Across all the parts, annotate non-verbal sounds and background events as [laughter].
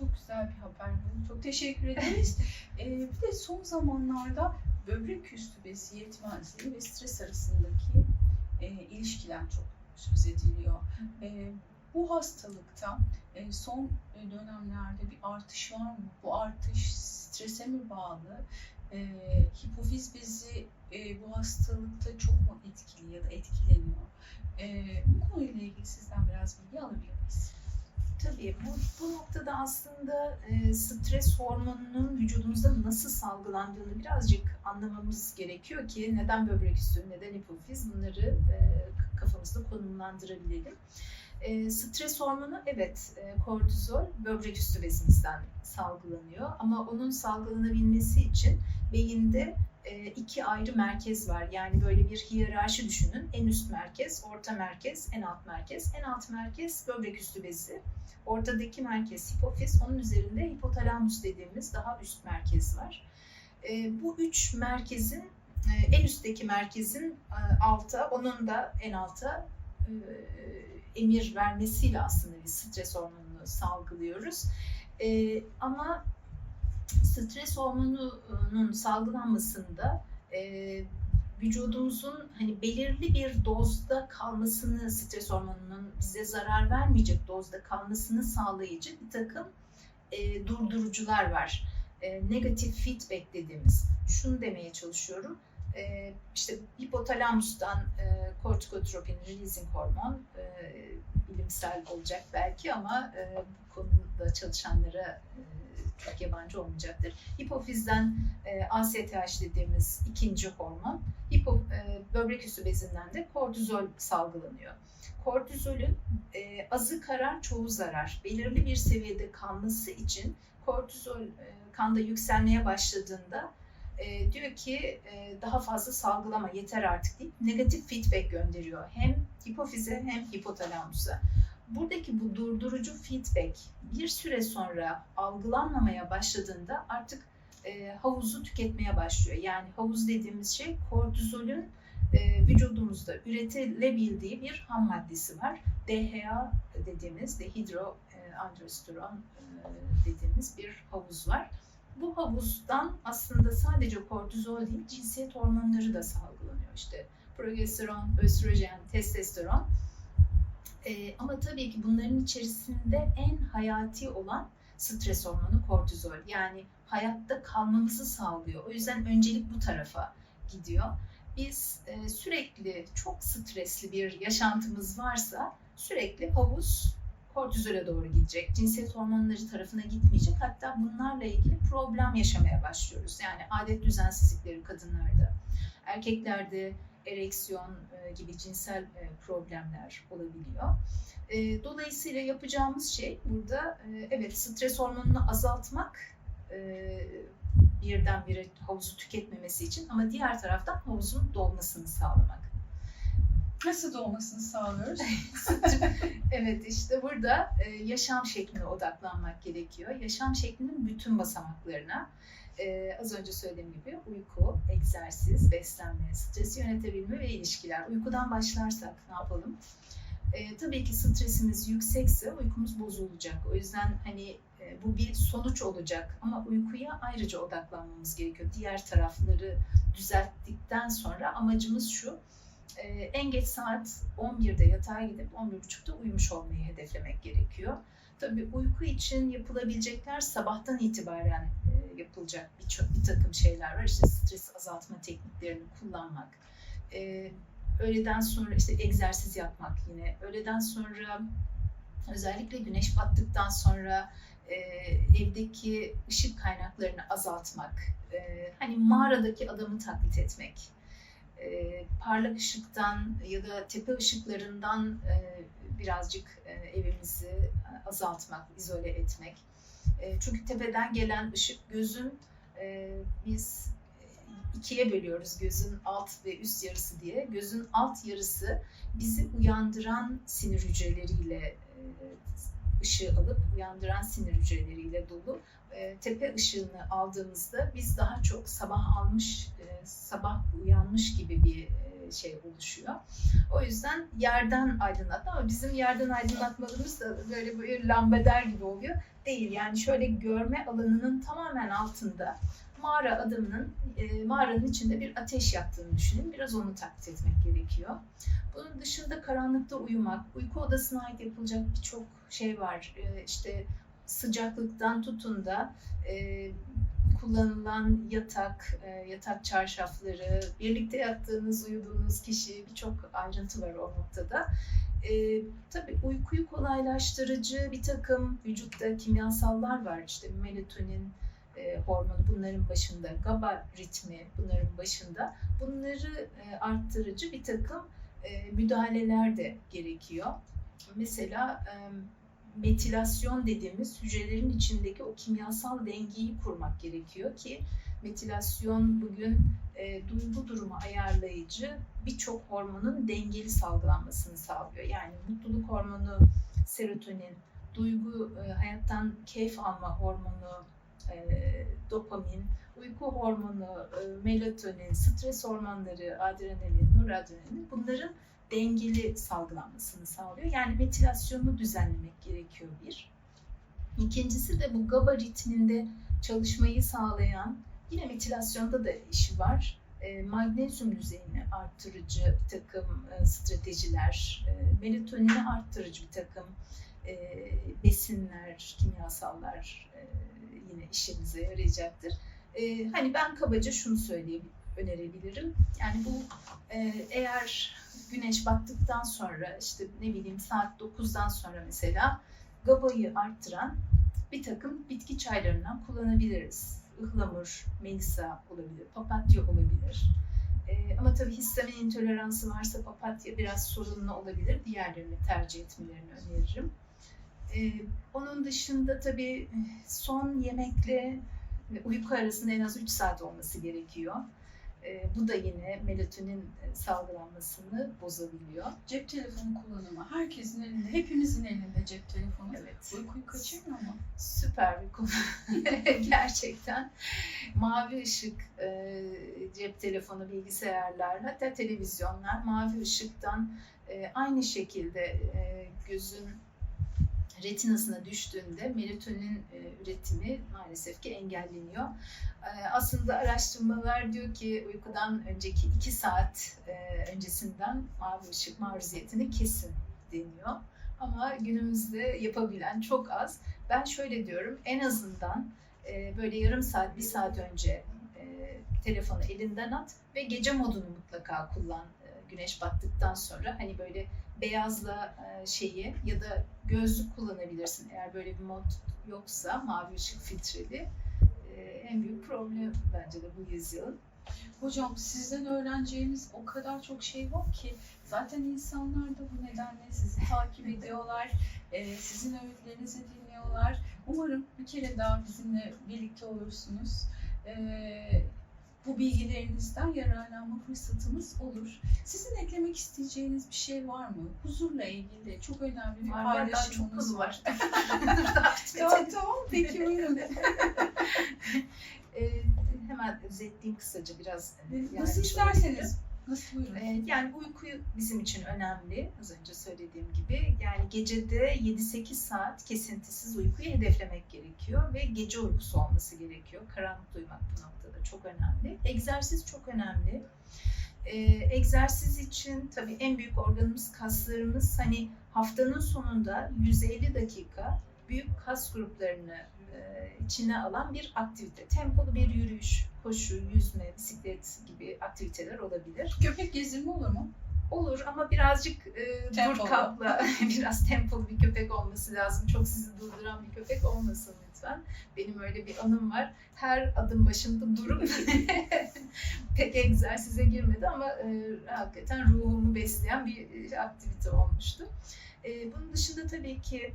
Çok güzel bir haber. Çok teşekkür ederiz. [laughs] ee, bir de son zamanlarda böbrek üstü bezi yetmezliği ve stres arasındaki e, ilişkiler çok söz ediliyor. E, bu hastalıkta e, son dönemlerde bir artış var mı? Bu artış strese mi bağlı? E, hipofiz bezi e, bu hastalıkta çok mu etkili ya da etkileniyor? E, bu konuyla ilgili sizden biraz bilgi alabilir miyiz? Tabii bu, bu noktada aslında e, stres hormonunun vücudumuzda nasıl salgılandığını birazcık anlamamız gerekiyor ki neden böbrek üstü, neden hipofiz bunları e, kafamızda konumlandırabilelim. E, stres hormonu evet e, kortizol böbrek üstü bezimizden salgılanıyor ama onun salgılanabilmesi için beyinde iki ayrı merkez var. Yani böyle bir hiyerarşi düşünün. En üst merkez, orta merkez, en alt merkez. En alt merkez böbrek üstü bezi. Ortadaki merkez hipofiz. Onun üzerinde hipotalamus dediğimiz daha üst merkez var. E, bu üç merkezin e, en üstteki merkezin alta, onun da en alta emir vermesiyle aslında biz stres hormonunu salgılıyoruz. Ama stres hormonunun salgılanmasında e, vücudumuzun hani belirli bir dozda kalmasını, stres hormonunun bize zarar vermeyecek dozda kalmasını sağlayıcı bir takım e, durdurucular var. E, negatif feedback dediğimiz. Şunu demeye çalışıyorum. E, işte hipotalamustan e, kortikotropin releasing hormon e, bilimsel olacak belki ama e, bu konuda çalışanlara e, çok yabancı olmayacaktır. Hipofizden e, ASTH dediğimiz ikinci hormon, hipo, e, böbrek üstü bezinden de kortizol salgılanıyor. Kortizolün e, azı karar çoğu zarar. Belirli bir seviyede kalması için kortizol e, kanda yükselmeye başladığında e, diyor ki e, daha fazla salgılama yeter artık deyip negatif feedback gönderiyor. Hem hipofize hem hipotalamusa buradaki bu durdurucu feedback bir süre sonra algılanmamaya başladığında artık e, havuzu tüketmeye başlıyor. Yani havuz dediğimiz şey kortizolün e, vücudumuzda üretilebildiği bir ham maddesi var. DHA dediğimiz dehidro e, androsteron e, dediğimiz bir havuz var. Bu havuzdan aslında sadece kortizol değil cinsiyet hormonları da salgılanıyor. İşte progesteron, östrojen, testosteron e, ama tabii ki bunların içerisinde en hayati olan stres hormonu kortizol. Yani hayatta kalmamızı sağlıyor. O yüzden öncelik bu tarafa gidiyor. Biz e, sürekli çok stresli bir yaşantımız varsa sürekli havuz kortizole doğru gidecek. Cinsiyet hormonları tarafına gitmeyecek. Hatta bunlarla ilgili problem yaşamaya başlıyoruz. Yani adet düzensizlikleri kadınlarda, erkeklerde ereksiyon e, gibi cinsel e, problemler olabiliyor. E, dolayısıyla yapacağımız şey burada evet stres hormonunu azaltmak birdenbire havuzu tüketmemesi için ama diğer taraftan havuzun dolmasını sağlamak. Nasıl dolmasını sağlıyoruz? [laughs] evet işte burada yaşam şekline odaklanmak gerekiyor. Yaşam şeklinin bütün basamaklarına e, az önce söylediğim gibi uyku, egzersiz, beslenme, stresi yönetebilme ve ilişkiler. Uykudan başlarsak ne yapalım? E, tabii ki stresimiz yüksekse uykumuz bozulacak. O yüzden hani e, bu bir sonuç olacak ama uykuya ayrıca odaklanmamız gerekiyor. Diğer tarafları düzelttikten sonra amacımız şu. E, en geç saat 11'de yatağa gidip 11.30'da uyumuş olmayı hedeflemek gerekiyor. Tabii uyku için yapılabilecekler sabahtan itibaren e, yapılacak birçok bir takım şeyler var. İşte stres azaltma tekniklerini kullanmak, e, öğleden sonra işte egzersiz yapmak yine, öğleden sonra özellikle güneş battıktan sonra e, evdeki ışık kaynaklarını azaltmak, e, hani mağaradaki adamı taklit etmek, e, parlak ışıktan ya da tepe ışıklarından e, birazcık e, evimizi e, azaltmak, izole etmek. E, çünkü tepeden gelen ışık gözün biz ikiye bölüyoruz gözün alt ve üst yarısı diye. Gözün alt yarısı bizi uyandıran sinir hücreleriyle ışığı alıp uyandıran sinir hücreleriyle dolu. Tepe ışığını aldığımızda biz daha çok sabah almış, sabah uyanmış gibi bir e, şey oluşuyor. O yüzden yerden aydınlatma ama bizim yerden aydınlatmalarımız da böyle bir lambader gibi oluyor. Değil yani şöyle görme alanının tamamen altında mağara adamının e, mağaranın içinde bir ateş yaktığını düşünün. Biraz onu taklit etmek gerekiyor. Bunun dışında karanlıkta uyumak, uyku odasına ait yapılacak birçok şey var. E, işte sıcaklıktan tutun da e, kullanılan yatak, e, yatak çarşafları, birlikte yattığınız, uyuduğunuz kişi birçok ayrıntı var o noktada. E, tabii uykuyu kolaylaştırıcı bir takım vücutta kimyasallar var. İşte melatonin e, hormonu bunların başında, GABA ritmi bunların başında. Bunları e, arttırıcı bir takım e, müdahaleler de gerekiyor. Mesela e, metilasyon dediğimiz hücrelerin içindeki o kimyasal dengeyi kurmak gerekiyor ki metilasyon bugün e, duygu durumu ayarlayıcı birçok hormonun dengeli salgılanmasını sağlıyor. Yani mutluluk hormonu serotonin, duygu, e, hayattan keyif alma hormonu e, dopamin, uyku hormonu, e, melatonin, stres hormonları, adrenalin, noradrenalin bunların dengeli salgılanmasını sağlıyor. Yani metilasyonu düzenlemek gerekiyor bir. İkincisi de bu GABA ritminde çalışmayı sağlayan, yine metilasyonda da işi var. E, magnezyum düzeyini arttırıcı bir takım e, stratejiler, e, melatonini arttırıcı bir takım e, besinler, kimyasallar e, yine işimize yarayacaktır. E, hani ben kabaca şunu söyleyeyim, önerebilirim. Yani bu e, eğer güneş battıktan sonra işte ne bileyim saat 9'dan sonra mesela GABA'yı arttıran bir takım bitki çaylarından kullanabiliriz. Ihlamur, melisa olabilir, papatya olabilir. E, ama tabii histamin intoleransı varsa papatya biraz sorunlu olabilir. Diğerlerini tercih etmelerini öneririm. E, onun dışında tabii son yemekle uyku arasında en az 3 saat olması gerekiyor. E, bu da yine melatonin salgılanmasını bozabiliyor. Cep telefonu kullanımı herkesin elinde, hepimizin elinde cep telefonu. Evet. Uykuyu kaçırmıyor mu? Süper bir konu. [laughs] Gerçekten. Mavi ışık, e, cep telefonu, bilgisayarlar, hatta televizyonlar mavi ışıktan e, aynı şekilde e, gözün retinasına düştüğünde melatonin e, üretimi maalesef ki engelleniyor. E, aslında araştırmalar diyor ki uykudan önceki 2 saat e, öncesinden mavi ışık maruziyetini kesin deniyor. Ama günümüzde yapabilen çok az. Ben şöyle diyorum en azından böyle yarım saat, bir saat önce telefonu elinden at ve gece modunu mutlaka kullan güneş battıktan sonra. Hani böyle beyazla e, şeyi ya da gözlük kullanabilirsin eğer böyle bir mod yoksa mavi ışık filtreli. E, en büyük problem bence de bu yüzyılın. Hocam sizden öğreneceğimiz o kadar çok şey var ki zaten insanlar da bu nedenle sizi takip [laughs] ediyorlar, e, sizin öğütlerinizi dinliyorlar. Umarım bir kere daha bizimle birlikte olursunuz. Bu bilgilerinizden yararlanma fırsatımız olur. Sizin eklemek isteyeceğiniz bir şey var mı? Huzurla ilgili çok önemli bir Var, paylaşımınız konu var. var. [laughs] tamam tamam peki buyurun. [laughs] E, hemen özetleyeyim kısaca biraz. e, Nasıl isterseniz. Nasıl buyurun? Ee, Yani uykuyu bizim için önemli. Az önce söylediğim gibi. Yani gecede 7-8 saat kesintisiz uykuyu hedeflemek gerekiyor ve gece uykusu olması gerekiyor. Karanlık uyumak bu noktada çok önemli. Egzersiz çok önemli. Ee, egzersiz için tabii en büyük organımız kaslarımız. Hani haftanın sonunda 150 dakika büyük kas gruplarını e, içine alan bir aktivite. Tempolu bir yürüyüş, koşu, yüzme, bisiklet gibi aktiviteler olabilir. Köpek gezdirme olur mu? Olur ama birazcık e, Tempolu. dur kapla, [laughs] biraz tempolu bir köpek olması lazım. Çok sizi durduran bir köpek olmasın lütfen. Benim öyle bir anım var. Her adım başında durup [laughs] pek egzersize girmedi ama e, hakikaten ruhumu besleyen bir e, aktivite olmuştu. E, bunun dışında tabii ki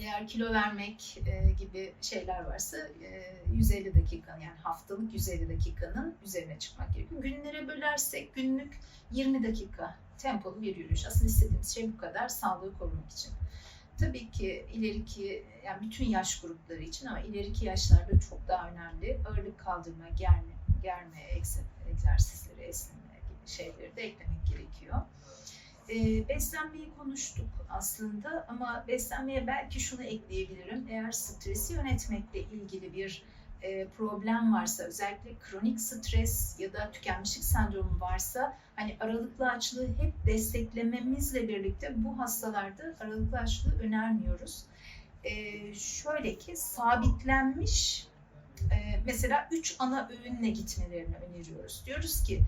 eğer kilo vermek e, gibi şeyler varsa e, 150 dakika yani haftalık 150 dakikanın üzerine çıkmak gerekiyor. Günlere bölersek günlük 20 dakika tempolu bir yürüyüş. Aslında istediğimiz şey bu kadar sağlığı korumak için. Tabii ki ileriki yani bütün yaş grupları için ama ileriki yaşlarda çok daha önemli ağırlık kaldırma, germe, germe egze- egzersizleri, esneme gibi şeyleri de eklemek gerekiyor. E, beslenmeyi konuştuk aslında ama beslenmeye belki şunu ekleyebilirim. Eğer stresi yönetmekle ilgili bir e, problem varsa, özellikle kronik stres ya da tükenmişlik sendromu varsa, hani aralıklı açlığı hep desteklememizle birlikte bu hastalarda aralıklı açlığı önermiyoruz. E, şöyle ki sabitlenmiş e, mesela 3 ana öğünle gitmelerini öneriyoruz. Diyoruz ki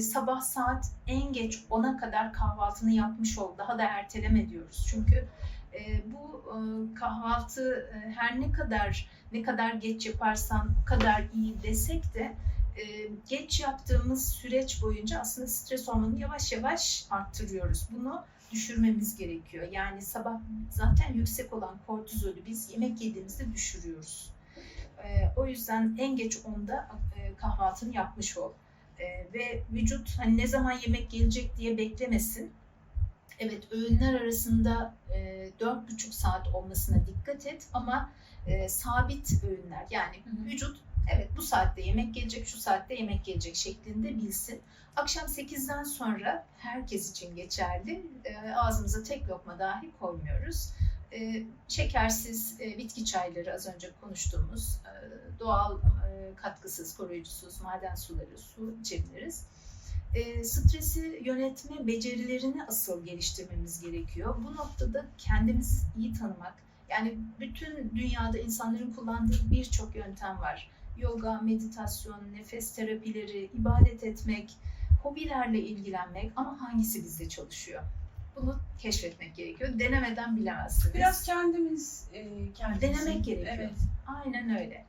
sabah saat en geç 10'a kadar kahvaltını yapmış ol, daha da erteleme diyoruz. Çünkü e, bu e, kahvaltı e, her ne kadar ne kadar geç yaparsan o kadar iyi desek de e, geç yaptığımız süreç boyunca aslında stres hormonunu yavaş yavaş arttırıyoruz. Bunu düşürmemiz gerekiyor. Yani sabah zaten yüksek olan kortizolü biz yemek yediğimizde düşürüyoruz. E, o yüzden en geç onda e, kahvaltını yapmış ol. E, ve vücut hani ne zaman yemek gelecek diye beklemesin. Evet öğünler arasında e, 4,5 saat olmasına dikkat et ama e, sabit öğünler yani Hı hı. vücut evet bu saatte yemek gelecek şu saatte yemek gelecek şeklinde bilsin. Akşam 8'den sonra herkes için geçerli. E, ağzımıza tek lokma dahi koymuyoruz. E, şekersiz e, bitki çayları az önce konuştuğumuz e, doğal e, katkısız, koruyucusuz maden suları, su içebiliriz. E, stresi yönetme becerilerini asıl geliştirmemiz gerekiyor. Bu noktada kendimizi iyi tanımak, yani bütün dünyada insanların kullandığı birçok yöntem var. Yoga, meditasyon, nefes terapileri, ibadet etmek, hobilerle ilgilenmek ama hangisi bizde çalışıyor? Bunu keşfetmek gerekiyor. Denemeden bilemezsiniz. Biraz kendimiz e, kendimizi... Denemek gerekiyor. Evet. Aynen öyle.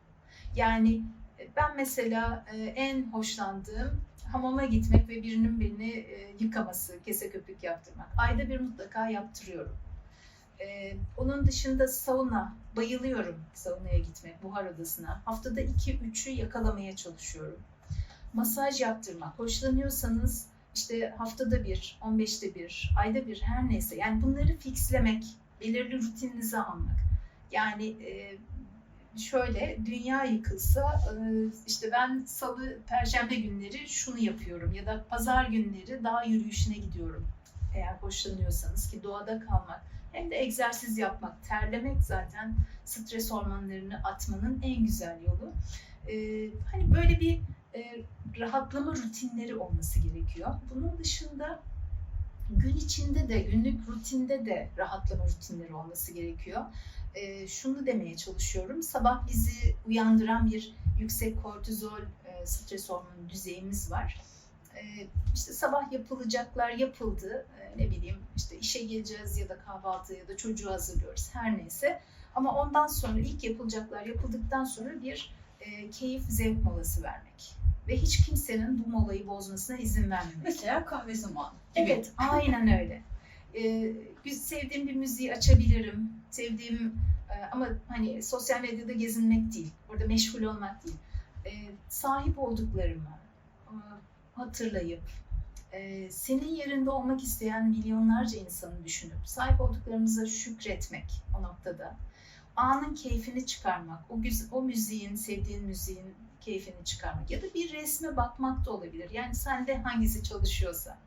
Yani e, ben mesela e, en hoşlandığım hamama gitmek ve birinin beni e, yıkaması, kese köpük yaptırmak. Ayda bir mutlaka yaptırıyorum. E, onun dışında sauna, bayılıyorum saunaya gitmek, buhar odasına. Haftada 2-3'ü yakalamaya çalışıyorum. Masaj yaptırmak, hoşlanıyorsanız işte haftada bir, 15'te bir, ayda bir her neyse. Yani bunları fixlemek, belirli rutininize almak. Yani e, şöyle dünya yıkılsa e, işte ben salı, perşembe günleri şunu yapıyorum ya da pazar günleri dağ yürüyüşüne gidiyorum. Eğer hoşlanıyorsanız ki doğada kalmak hem de egzersiz yapmak, terlemek zaten stres hormonlarını atmanın en güzel yolu. E, hani böyle bir e, rahatlama rutinleri olması gerekiyor. Bunun dışında gün içinde de, günlük rutinde de rahatlama rutinleri olması gerekiyor. E, şunu demeye çalışıyorum. Sabah bizi uyandıran bir yüksek kortizol, e, stres hormonu düzeyimiz var. E, işte sabah yapılacaklar yapıldı. E, ne bileyim işte işe geleceğiz ya da kahvaltı ya da çocuğu hazırlıyoruz her neyse. Ama ondan sonra ilk yapılacaklar yapıldıktan sonra bir e, keyif zevk molası vermek. Ve hiç kimsenin bu molayı bozmasına izin vermemek. Mesela kahve zamanı gibi. Evet, aynen öyle. Ee, sevdiğim bir müziği açabilirim. Sevdiğim e, ama hani sosyal medyada gezinmek değil, orada meşgul olmak değil. Ee, sahip olduklarımı e, hatırlayıp, e, senin yerinde olmak isteyen milyonlarca insanı düşünüp, sahip olduklarımıza şükretmek o noktada. Anın keyfini çıkarmak, o, o müziğin, sevdiğin müziğin keyfini çıkarmak ya da bir resme bakmak da olabilir. Yani sende hangisi çalışıyorsa.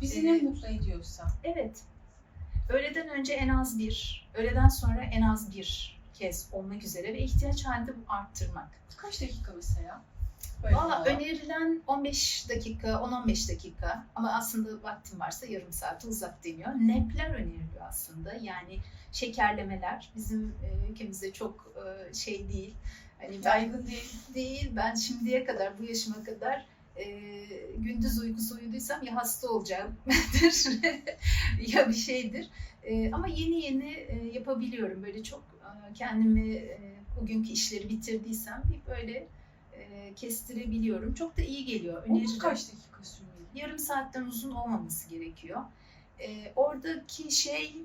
Bizi ne mutlu ediyorsa. Evet. Öğleden önce en az bir, öğleden sonra en az bir kez olmak üzere ve ihtiyaç halinde bu arttırmak. Kaç dakika mesela? Valla önerilen 15 dakika, 10-15 dakika ama aslında vaktim varsa yarım saate uzak deniyor. Nepler öneriliyor aslında. Yani şekerlemeler bizim e, ülkemizde çok e, şey değil. Hani Yaygın değil. değil. Ben şimdiye kadar, bu yaşıma kadar e, gündüz uykusu uyuduysam ya hasta olacağımdır [laughs] ya bir şeydir. E, ama yeni yeni e, yapabiliyorum. Böyle çok e, kendimi e, bugünkü işleri bitirdiysem bir böyle e, kestirebiliyorum. Çok da iyi geliyor. Onun Öneririm. kaç dakika sürüyor? Yarım saatten uzun olmaması gerekiyor. E, oradaki şey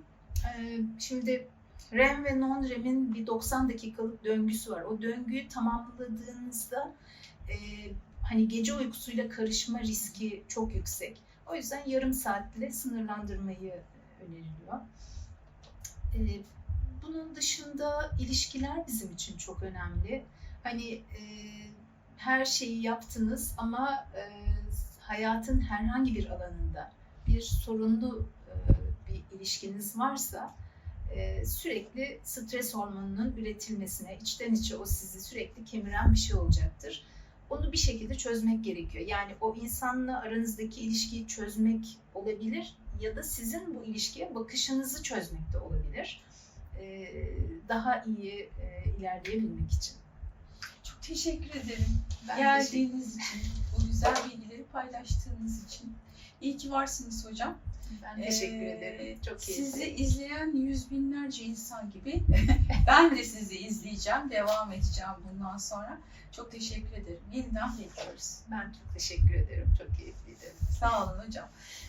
e, şimdi REM ve non-REM'in bir 90 dakikalık döngüsü var. O döngüyü tamamladığınızda e, hani gece uykusuyla karışma riski çok yüksek. O yüzden yarım saatle sınırlandırmayı öneriliyor. E, bunun dışında ilişkiler bizim için çok önemli. Hani e, her şeyi yaptınız ama e, hayatın herhangi bir alanında bir sorunlu e, bir ilişkiniz varsa e, sürekli stres hormonunun üretilmesine, içten içe o sizi sürekli kemiren bir şey olacaktır. Onu bir şekilde çözmek gerekiyor. Yani o insanla aranızdaki ilişkiyi çözmek olabilir ya da sizin bu ilişkiye bakışınızı çözmek de olabilir. E, daha iyi e, ilerleyebilmek için. Teşekkür ederim. Ben Geldiğiniz için, bu güzel bilgileri paylaştığınız için. İyi ki varsınız hocam. Ben teşekkür Ee, ederim. Çok Sizi keyifli. izleyen yüz binlerce insan gibi [laughs] ben de sizi izleyeceğim, devam edeceğim bundan sonra. Çok teşekkür ederim. Yeniden bekliyoruz. Ben çok teşekkür ederim. Çok keyifliydi. Sağ olun hocam.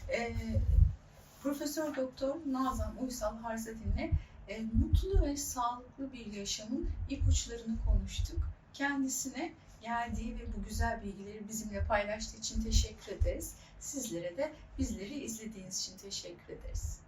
Ee, Profesör Doktor Nazan Uysal Harzatin'le e, mutlu ve sağlıklı bir yaşamın ipuçlarını konuştuk. Kendisine geldiği ve bu güzel bilgileri bizimle paylaştığı için teşekkür ederiz. Sizlere de bizleri izlediğiniz için teşekkür ederiz.